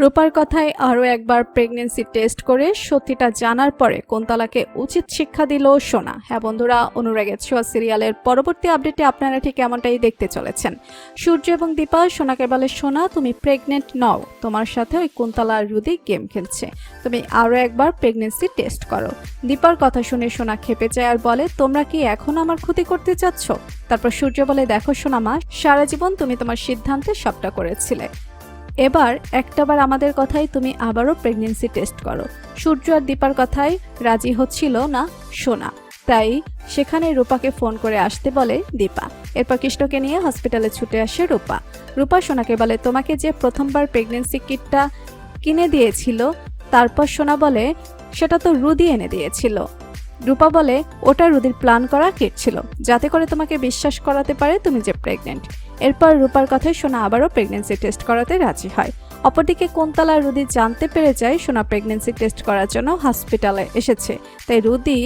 রূপার কথায় আরও একবার প্রেগনেন্সি টেস্ট করে সত্যিটা জানার পরে কোনতলাকে উচিত শিক্ষা দিল সোনা। হ্যাঁ বন্ধুরা অনুরাগের ছোঁয়া সিরিয়ালের পরবর্তী আপডেটে আপনারা ঠিক এমনটাই দেখতে চলেছেন। সূর্য এবং দীপা, সোনাকে বলে, সোনা, তুমি প্রেগনেন্ট নও। তোমার সাথে ওই কুন্তলা রুদি গেম খেলছে। তুমি আরও একবার প্রেগনেন্সি টেস্ট করো। দীপার কথা শুনে সোনা খেপে যায় আর বলে, তোমরা কি এখন আমার ক্ষতি করতে চাচ্ছ? তারপর সূর্য বলে, দেখো সোনা মা, সারা জীবন তুমি তোমার সিদ্ধান্তে সবটা করেছিলে। এবার একটাবার আমাদের কথাই তুমি আবারও প্রেগনেন্সি টেস্ট করো। সূর্য আর দীপার কথায় রাজি হচ্ছিল না সোনা। তাই সেখানে রূপাকে ফোন করে আসতে বলে দীপা। এরপর কৃষ্ণকে নিয়ে হসপিটালে ছুটে আসে রূপা। রূপা সোনাকে বলে, তোমাকে যে প্রথমবার প্রেগনেন্সি কিটটা কিনে দিয়েছিল, তারপর সোনা বলে, সেটা তো রুদি এনে দিয়েছিল। রূপা বলে, ওটা রুদির প্ল্যান করা কিট ছিল। যাতে করে তোমাকে বিশ্বাস করাতে পারে তুমি যে প্রেগনেন্ট এরপর রূপার কথায় সোনা আবারও প্রেগনেন্সি টেস্ট করাতে রাজি হয়। অপরদিকে কোনতলা রুদি জানতে পেরে যায় সোনা প্রেগনেন্সি টেস্ট করার জন্য হসপিটালে এসেছে। তাই রুদি,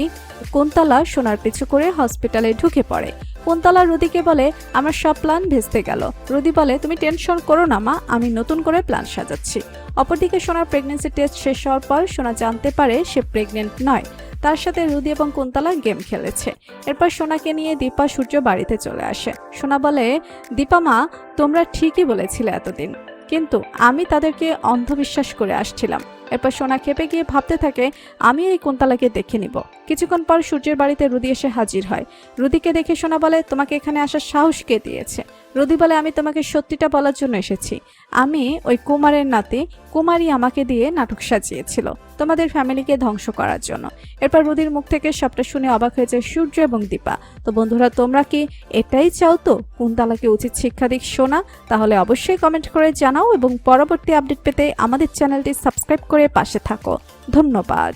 কোনতলা সোনার পিছু করে হসপিটালে ঢুকে পড়ে। কোনতলা রুদিকে বলে, আমার সব প্ল্যান ভেস্তে গেল। রুদি বলে, তুমি টেনশন করো না মা, আমি নতুন করে প্ল্যান সাজাচ্ছি। অপরদিকে সোনার প্রেগনেন্সি টেস্ট শেষ হওয়ার পর সোনা জানতে পারে সে প্রেগনেন্ট নয়। তার সাথে রুদি এবং কুন্তলা গেম খেলেছে। এরপর সোনাকে নিয়ে দীপা, সূর্য বাড়িতে চলে আসে। সোনা বলে, দীপা মা, তোমরা ঠিকই বলেছিলে এতদিন, কিন্তু আমি তাদেরকে অন্ধবিশ্বাস করে আসছিলাম। এরপর সোনা খেপে গিয়ে ভাবতে থাকে, আমি এই কুন্তলাকে দেখে নিব। কিছুক্ষণ পর সূর্যের বাড়িতে রুদি এসে হাজির হয়। রুদিকে দেখে সোনা বলে, তোমাকে এখানে আসার সাহস কে দিয়েছে? রুদি বলে, আমি তোমাকে সত্যিটা বলার জন্য এসেছি। আমি ওই কুমারের নাতি, কুমারী আমাকে দিয়ে নাটক সাজিয়েছিল তোমাদের ফ্যামিলিকে ধ্বংস করার জন্য। এরপর রুদির মুখ থেকে সবটা শুনে অবাক হয়েছে সূর্য এবং দীপা। তো বন্ধুরা, তোমরা কি এটাই চাও তো? কুন্তলাকে উচিত শিক্ষা দিক শোনা তাহলে অবশ্যই কমেন্ট করে জানাও এবং পরবর্তী আপডেট পেতে আমাদের চ্যানেলটি সাবস্ক্রাইব করে পাশে থাকো। ধন্যবাদ।